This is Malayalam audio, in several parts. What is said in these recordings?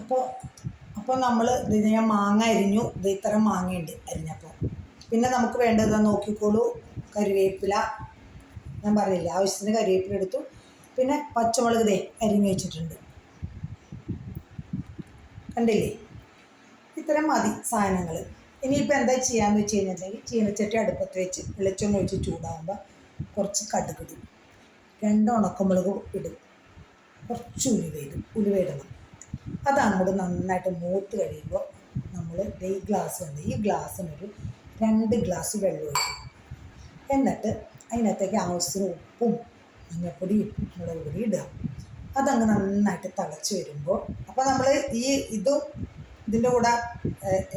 അപ്പോൾ അപ്പോൾ നമ്മൾ ഇത് ഞാൻ മാങ്ങ അരിഞ്ഞു. ഇത് ഇത്ര മാങ്ങയുണ്ട് അരിഞ്ഞപ്പോൾ പിന്നെ നമുക്ക് വേണ്ടത് നോക്കിക്കോളൂ. കരിവേപ്പില. ഞാൻ പറഞ്ഞില്ല ആവശ്യത്തിന് കരിവേപ്പില എടുത്തു. പിന്നെ പച്ചമുളക് ദേ അരിഞ്ഞു വെച്ചിട്ടുണ്ട്. കണ്ടില്ലേ? ഇത്രയും മതി സാധനങ്ങൾ ഇനിയിപ്പോൾ എന്താ ചെയ്യാമെന്ന് വെച്ച് കഴിഞ്ഞിട്ടുണ്ടെങ്കിൽ ചീനച്ചട്ടി അടുപ്പത്ത് വെച്ച് വെളിച്ചെണ്ണ ഒഴിച്ച് ചൂടാകുമ്പോൾ കുറച്ച് കടുക് ഇടും. രണ്ട് ഉണക്കമുളക് ഇടും. കുറച്ച് ഉലുവ ഇടും. ഉലുവ ഇടണം. അത് അങ്ങോട്ട് നന്നായിട്ട് മൂത്ത് കഴിയുമ്പോൾ നമ്മൾ ഈ ഗ്ലാസ് ഉണ്ട് ഈ ഗ്ലാസ്സിനൊരു രണ്ട് ഗ്ലാസ് വെള്ളം ഒഴിക്കും. എന്നിട്ട് അതിനകത്തേക്ക് ആവശ്യത്തിന് ഉപ്പും മഞ്ഞപ്പൊടിയും മുളക് ഇടുക. അതങ്ങ് നന്നായിട്ട് തിളച്ച് വരുമ്പോൾ അപ്പോൾ നമ്മൾ ഈ ഇതും ഇതിന്റെ കൂടെ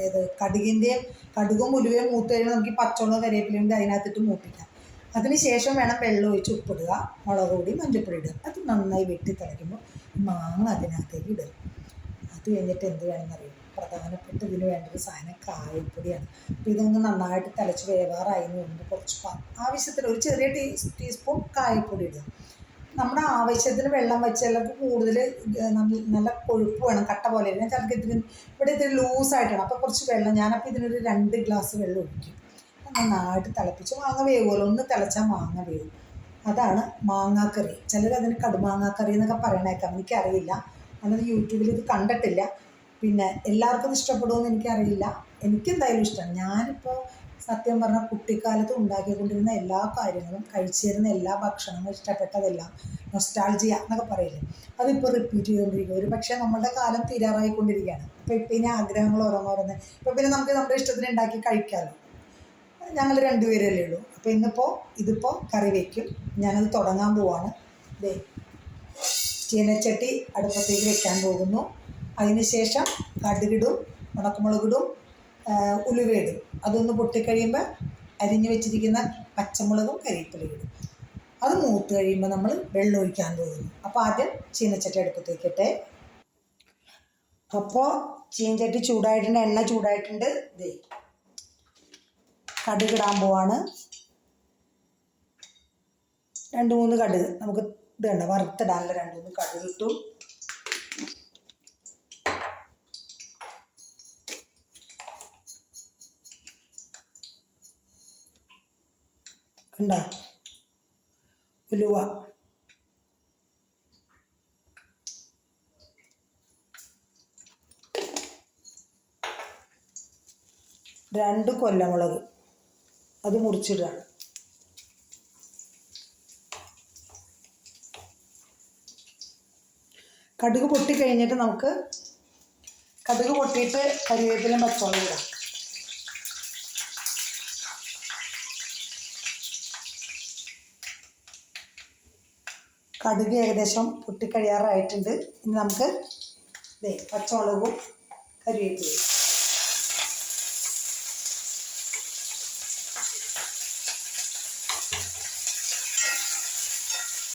ഏത് കടുകിന്റെയും കടുകും ഉലുവയും മൂത്ത് കഴിയുമ്പോൾ നമുക്ക് ഈ പച്ചമുളക് കരിയപ്പിലുണ്ട് അതിനകത്തിട്ട് മൂപ്പിക്കാം. അതിന് ശേഷം വേണം വെള്ളം ഒഴിച്ച് ഉപ്പിടുക മുളക് പൊടി മഞ്ഞൾപ്പൊടി ഇടുക. അത് നന്നായി വെട്ടി തിളയ്ക്കുമ്പോൾ മാങ്ങ അതിനകത്തേക്ക് ഇടുക. അത് കഴിഞ്ഞിട്ട് എന്ത് വേണമെന്നറിയും പ്രധാനപ്പെട്ട ഇതിന് വേണ്ട ഒരു സാധനം കായപ്പൊടിയാണ്. അപ്പോൾ ഇതൊന്ന് നന്നായിട്ട് തിളച്ച് വേവാറായി മുമ്പ് കുറച്ച് ആവശ്യത്തിന് ഒരു ചെറിയ ടീ ടീസ്പൂൺ കായപ്പൊടി ഇടുക. നമ്മുടെ ആവശ്യത്തിന് വെള്ളം വെച്ച് കൂടുതൽ നല്ല കൊഴുപ്പ് വേണം കട്ട പോലെ ഞാൻ ചിലർക്ക് ഇതിന് ഇവിടെ ഇത്തിരി ലൂസായിട്ടാണ് അപ്പോൾ കുറച്ച് വെള്ളം ഞാനപ്പോൾ ഇതിനൊരു രണ്ട് ഗ്ലാസ് വെള്ളം ഒഴിക്കും. നന്നായിട്ട് തിളപ്പിച്ച് മാങ്ങ വേവുമല്ലോ. ഒന്ന് തിളച്ചാൽ മാങ്ങ വേവും. അതാണ് മാങ്ങാക്കറി. ചിലർ അതിന് കടുമാങ്ങാക്കറി എന്നൊക്കെ പറയണേക്കാം. എനിക്കറിയില്ല. അന്നത് യൂട്യൂബിൽ ഇത് കണ്ടിട്ടില്ല. പിന്നെ എല്ലാവർക്കും ഇഷ്ടപ്പെടുമെന്ന് എനിക്കറിയില്ല. എനിക്കെന്തായാലും ഇഷ്ടമാണ് ഞാനിപ്പോൾ സത്യം പറഞ്ഞാൽ കുട്ടിക്കാലത്ത് ഉണ്ടാക്കിക്കൊണ്ടിരുന്ന എല്ലാ കാര്യങ്ങളും കഴിച്ചിരുന്ന എല്ലാ ഭക്ഷണങ്ങളും ഇഷ്ടപ്പെട്ടതെല്ലാം നൊസ്റ്റാൾജിയ എന്നൊക്കെ പറയില്ലേ? അതിപ്പോൾ റിപ്പീറ്റ് ചെയ്തുകൊണ്ടിരിക്കുക ഒരു പക്ഷേ നമ്മളുടെ കാലം തീരാറായിക്കൊണ്ടിരിക്കുകയാണ്. അപ്പോൾ ഇപ്പം ഇനി ആഗ്രഹങ്ങൾ ഓരോന്നോരോന്ന് ഇപ്പോൾ പിന്നെ നമുക്ക് നമ്മുടെ ഇഷ്ടത്തിന് ഉണ്ടാക്കി കഴിക്കാമല്ലോ ഞങ്ങൾ രണ്ടുപേരല്ലേ ഉള്ളൂ. അപ്പോൾ ഇന്നിപ്പോൾ ഇതിപ്പോൾ കറി വയ്ക്കും ഞാനത് തുടങ്ങാൻ പോവാണ്. ദേ ചീനച്ചട്ടി അടുപ്പത്തേക്ക് വെക്കാൻ പോകുന്നു. അതിനുശേഷം കടുകിടും ഉണക്കമുളകിടും ഉലുവയിടും. അതൊന്ന് പൊട്ടിക്കഴിയുമ്പോൾ അരിഞ്ഞു വെച്ചിരിക്കുന്ന പച്ചമുളകും കരിവേപ്പിലയും ഇടും. അത് മൂത്ത് കഴിയുമ്പോൾ നമ്മൾ വെള്ളം ഒഴിക്കാൻ പോകുന്നു. അപ്പോൾ ആദ്യം ചീനച്ചട്ടി അടുപ്പത്തേക്ക് ഇട്ടെ. അപ്പോൾ ചീനച്ചട്ടി ചൂടായിട്ടുണ്ട് എണ്ണ ചൂടായിട്ടുണ്ട്. ദേ കടുകിടാൻ പോവാണ്. രണ്ട് മൂന്ന് കടുക് നമുക്ക് ഇത് കണ്ട വറുത്തിടാനുള്ള രണ്ട് കടുകിട്ടു ഉണ്ടോ ഉലുവ. രണ്ട് കൊല്ലമുളക്. അത് മുറിച്ചിടുകയാണ് കടുക് പൊട്ടി കഴിഞ്ഞിട്ട് നമുക്ക് കടുക് പൊട്ടിയിട്ട് കരിവേപ്പിലും പച്ചമുളക് ഇടാം. കടുക് ഏകദേശം പൊട്ടിക്കഴിയാറായിട്ടുണ്ട്. ഇനി നമുക്ക് പച്ചമുളകും കരിവേപ്പിലയും